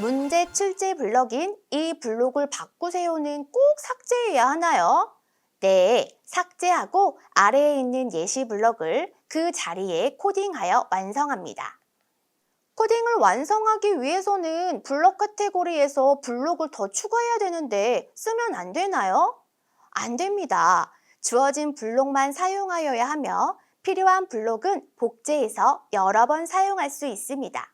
예시 블록인 이 블록을 바꾸세요는 꼭 삭제해야 하나요? 네, 삭제하고 아래에 있는 예시 블록을 그 자리에 코딩하여 완성합니다. 코딩을 완성하기 위해서는 블록 카테고리에서 블록을 더 추가해야 되는데 쓰면 안 되나요? 안 됩니다. 주어진 블록만 사용하여야 하며 필요한 블록은 복제해서 여러 번 사용할 수 있습니다.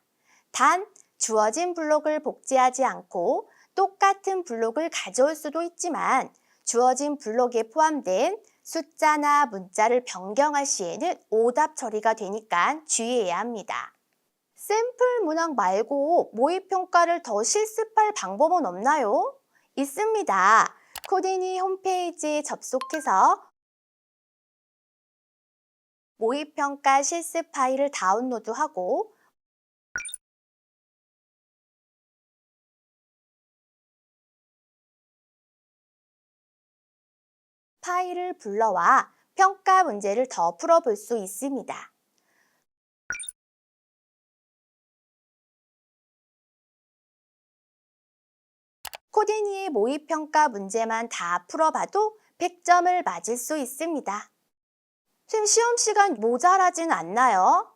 단, 주어진 블록을 복제하지 않고 똑같은 블록을 가져올 수도 있지만 주어진 블록에 포함된 숫자나 문자를 변경할 시에는 오답 처리가 되니까 주의해야 합니다. 샘플 문항 말고 모의 평가를 더 실습할 방법은 없나요? 있습니다. 코디니 홈페이지에 접속해서 모의평가 실습 파일을 다운로드하고 파일을 불러와 평가 문제를 더 풀어볼 수 있습니다. 코디니의 모의평가 문제만 다 풀어봐도 100점을 맞을 수 있습니다. 쌤 시험 시간 모자라진 않나요?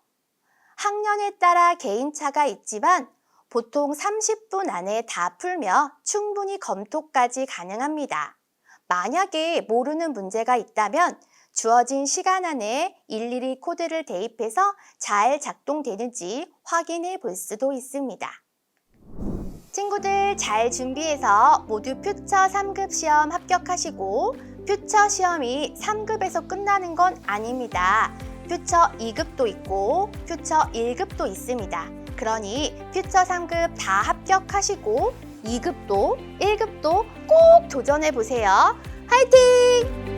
학년에 따라 개인차가 있지만 보통 30분 안에 다 풀며 충분히 검토까지 가능합니다. 만약에 모르는 문제가 있다면 주어진 시간 안에 일일이 코드를 대입해서 잘 작동되는지 확인해 볼 수도 있습니다. 친구들 잘 준비해서 모두 퓨처 3급 시험 합격하시고 퓨처 시험이 3급에서 끝나는 건 아닙니다. 퓨처 2급도 있고 퓨처 1급도 있습니다. 그러니 퓨처 3급 다 합격하시고 2급도 1급도 꼭 도전해 보세요. 화이팅!